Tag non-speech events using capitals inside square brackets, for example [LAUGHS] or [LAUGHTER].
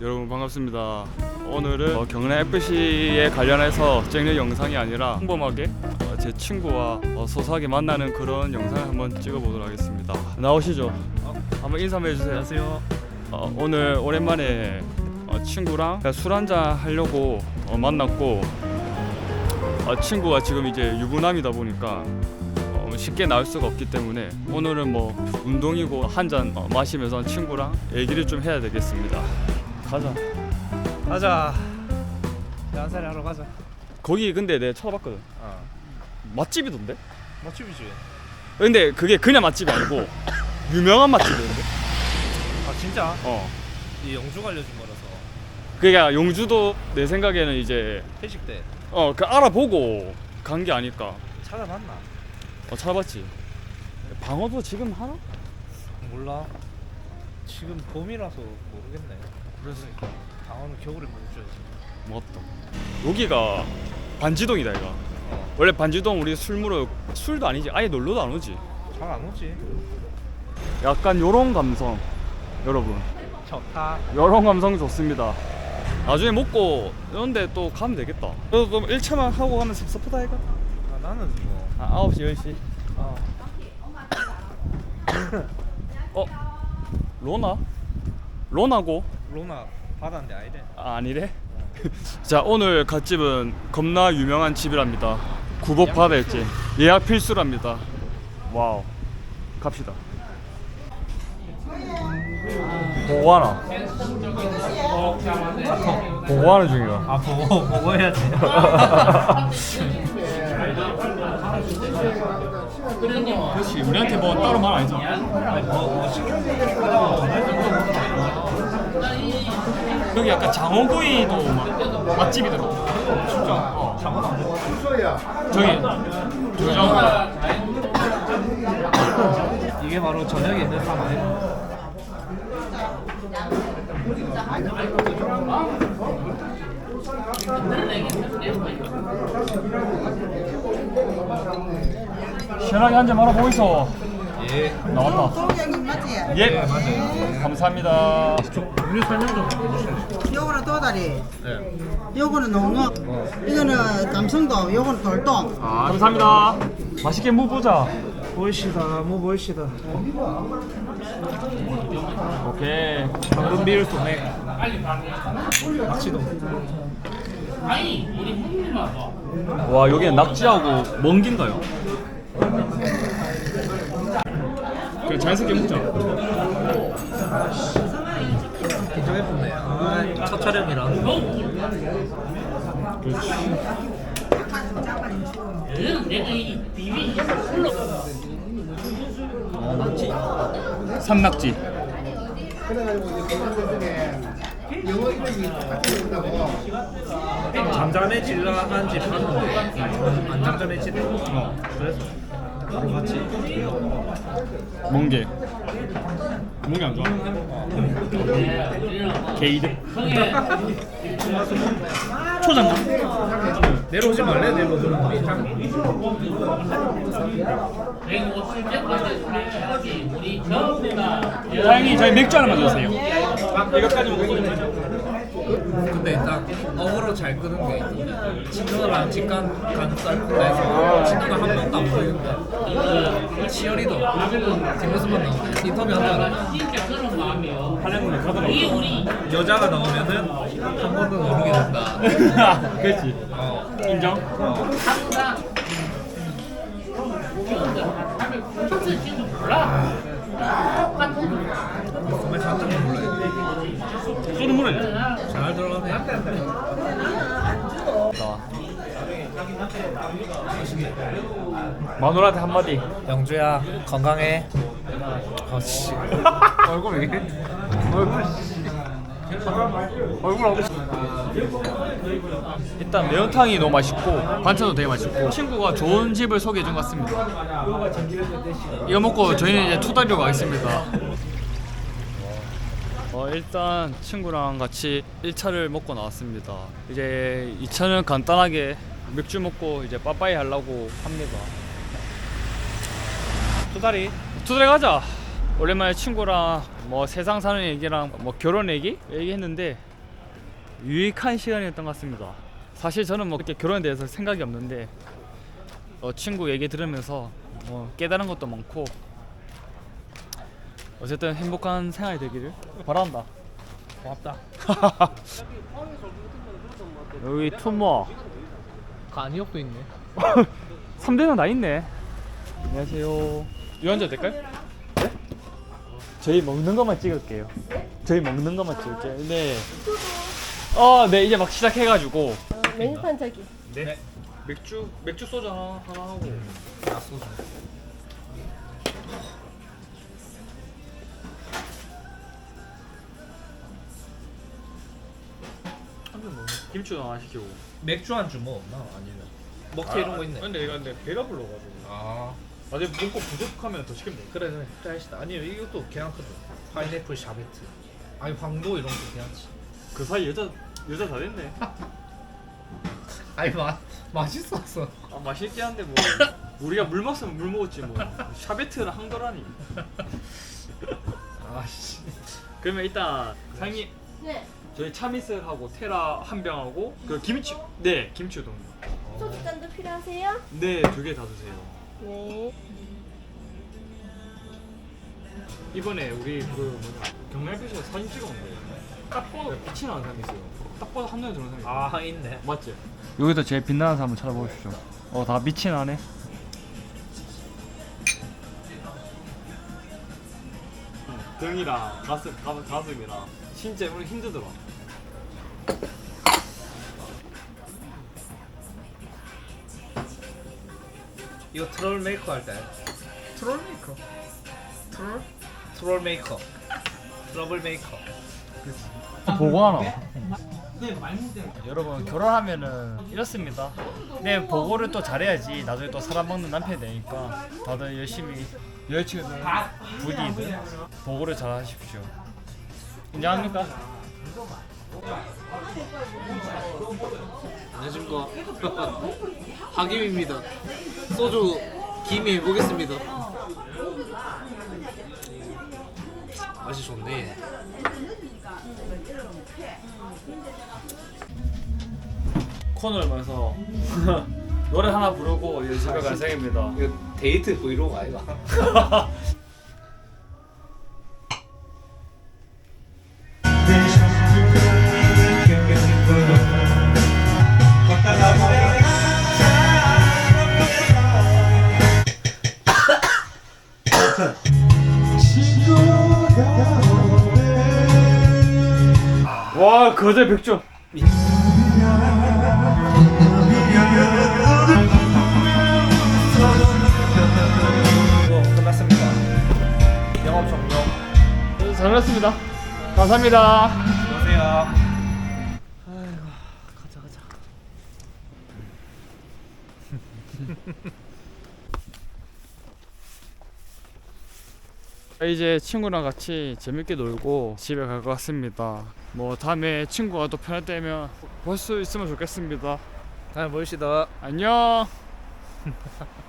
여러분 반갑습니다. 오늘은 어, 경남 FC에 관련해서 찍는 영상이 아니라 평범하게 어, 제 친구와 어, 소소하게 만나는 그런 영상을 한번 찍어보도록 하겠습니다. 나오시죠. 한번 인사 한번 해주세요. 안녕하세요. 어, 오늘 오랜만에 어, 친구랑 술 한잔 하려고 어, 만났고 어, 친구가 지금 이제 유부남이다 보니까 어, 쉽게 나올 수가 없기 때문에 오늘은 뭐 운동이고 한잔 어, 마시면서 친구랑 얘기를 좀 해야 되겠습니다. 가자. 가자. 한살이 하러 가자. 거기 근데 내가 찾아봤거든. 어. 맛집이던데? 맛집이지. 근데 그게 그냥 맛집이 아니고 유명한 맛집이던데. 아 진짜? 어. 이 영주가 알려준 거라서 그게 용주도 내 생각에는 이제 회식 때 어 그 알아보고 간 게 아닐까. 찾아봤나? 어 찾아봤지. 방어도 지금 하나? 몰라. 지금 봄이라서 모르겠네. 그래서 강원은 겨울에 먹어줘야지. 맞다. 여기가 반지동이다 이가. 어. 원래 반지동 우리 술 물어 술도 아니지. 아예 놀러도 안 오지. 잘 안 오지. 약간 요런 감성. 여러분. 좋다. 요런 감성 좋습니다. 나중에 먹고 이런데 또 가면 되겠다. 그래도 좀 1차만 하고 가면 섭섭하다 이가. 아, 나는 뭐. 아 9시 10시. 어. [COUGHS] 어? 로나? 로나고? 로나 바다인데 아니래. 아, 아니래? [LAUGHS] 자 오늘 갓집은 겁나 유명한 집이랍니다 구복 바다였지 예약 필수랍니다 와우 갑시다 보고하나? 보고하는 중이야 아 보고 보고 해야지. [LAUGHS] 그렇지 우리한테 뭐 따로 말 시켜. 여기 약간 장어구이도 막 맛집이더라고 진짜. 어. 저기 조장 이게 바로 저녁에 있는 삶 아니야? 시원하게 한잔 말아보고 있어 예. 나왔다 맞지? 예 맞아요. 감사합니다 음료 설명 좀. 요거는 도다리, 네. 요거는 농어, 이거는 감성돔, 요거는 돌돔. 아, 감사합니다 맛있게 무보자 보이시다, 뭐 보이시다. 오케이 방금 비율 소맥. 낚시도. 와 여기는 낙지하고 멍긴가요? 그냥 자연스럽게 먹자 긴장 예쁜데. 아, 첫 촬영이라. 삼낙지 잠잠해질라 한집 봤는데 안 잠잠해지네. 어. 그래서 바로 갔지. 멍게 멍게 안 좋아? 게이드 초장가 내려오지 말래 내려오지 말래. 사장님 저희 맥주 하나만 주세요 이거까지 먹고 근데 딱 어그로 잘 끄는 게 있던데. 친구랑 직관 가능성 해서 친구가 한 번도 안 보이는데 치어리도 뒷모습만 나오고 인터뷰 한다는 사장님 가더라고 여자가 나오면은 한 번도 모르게 된다. 그렇지 어. 인정? 정말 깜짝 놀라요. 소리 물어야 잘 들어가네. 마누라한테 한마디 영주야 건강해. 어씨. [LAUGHS] 얼굴 왜 이래? 얼굴 얼굴 하고 일단 매운탕이 너무 맛있고 반찬도 되게 맛있고 친구가 좋은 집을 소개해 준 것 같습니다 이거 먹고 저희는 이제 투다리로 가겠습니다 어, 일단 친구랑 같이 1차를 먹고 나왔습니다 이제 2차는 간단하게 맥주 먹고 이제 빠빠이 하려고 합니다 투다리. 투다리 가자 오랜만에 친구랑 뭐 세상 사는 얘기랑 뭐 결혼 얘기 얘기했는데 유익한 시간이었던 것 같습니다. 사실 저는 뭐 그렇게 결혼에 대해서 생각이 없는데 어, 친구 얘기 들으면서 뭐 깨달은 것도 많고 어쨌든 행복한 생활이 되기를 바란다. 고맙다. [LAUGHS] 여기 투모 간이역도 있네. [LAUGHS] 3대는 나 있네. 안녕하세요. 이 앉아 될까요? 네? 저희 먹는 것만 찍을게요. 저희 먹는 것만 찍을게요. 네. 어, 네 이제 막 시작해가지고. 메뉴판 저기. 네. 맥주 맥주 소주 하나 하나 하고. 나 소주. 김치 하나 시키고. 맥주 안주 뭐 없나? 아니면 먹태 이런 거 있네. 근데 내가 근데 배가 불러가지고. 아 나중에 먹고 부족하면 더 시키면 돼. 그래 그래 짜시다. 아니 이것도 괜찮거든. 파인애플 샤베트. 아니 황도 이런 거 괜찮지. 그 사이 여자 여자 다 됐네. [LAUGHS] 아니 맛 맛있었어. 아 맛있게 한데 뭐 우리가 물 먹으면 물 먹었지 뭐. 샤베트는 한 거라니. [LAUGHS] 아씨. 그러면 일단 사장님 네. 저희 참이슬하고 테라 한 병하고 그 김치 네 김치 우동. 소주잔도 필요하세요? 네두 개다 주세요. 네. 이번에 우리 그 뭐냐 경날비에서 사진 찍었는데 딱 봐도 빛이 나는 사람이 있어요. 딱 봐도 한눈에 들어오는 사람이 있어요. 아 있네. 맞지? 여기서 제일 빛나는 사람 한번 찾아보십시오. 어다 빛이 나네. 등이랑 가슴, 가슴, 가슴이랑. 진짜 우리 힘들더라 이거 트롤 메이커 할 때. 트롤 메이커. 트롤? 트롤 메이커. 트러블 메이커. 보고 하나 여러분 결혼하면은 이렇습니다 네 보고를 또 잘해야지 나중에 또 사람 먹는 남편이 되니까 다들 열심히 여자친구들 부디들 보고를 잘 하십시오 인정합니까? 안녕하십니까. [LAUGHS] 박임입니다. 소주 김이 보겠습니다. 맛이 좋네. 코너를 보면서 [LAUGHS] 노래 하나 부르고 이제 집에 갈 생입니다. 이거 데이트 브이로그 아이가 [LAUGHS] 백점 이거 끝났습니다. 영업 종료. 잘 먹었습니다 감사합니다 보세요. [LAUGHS] 이제 친구랑 같이 재밌게 놀고 집에 갈 것 같습니다. 뭐 다음에 친구가 또 편할 때면 볼 수 있으면 좋겠습니다. 다음에 보시다. 안녕. [LAUGHS]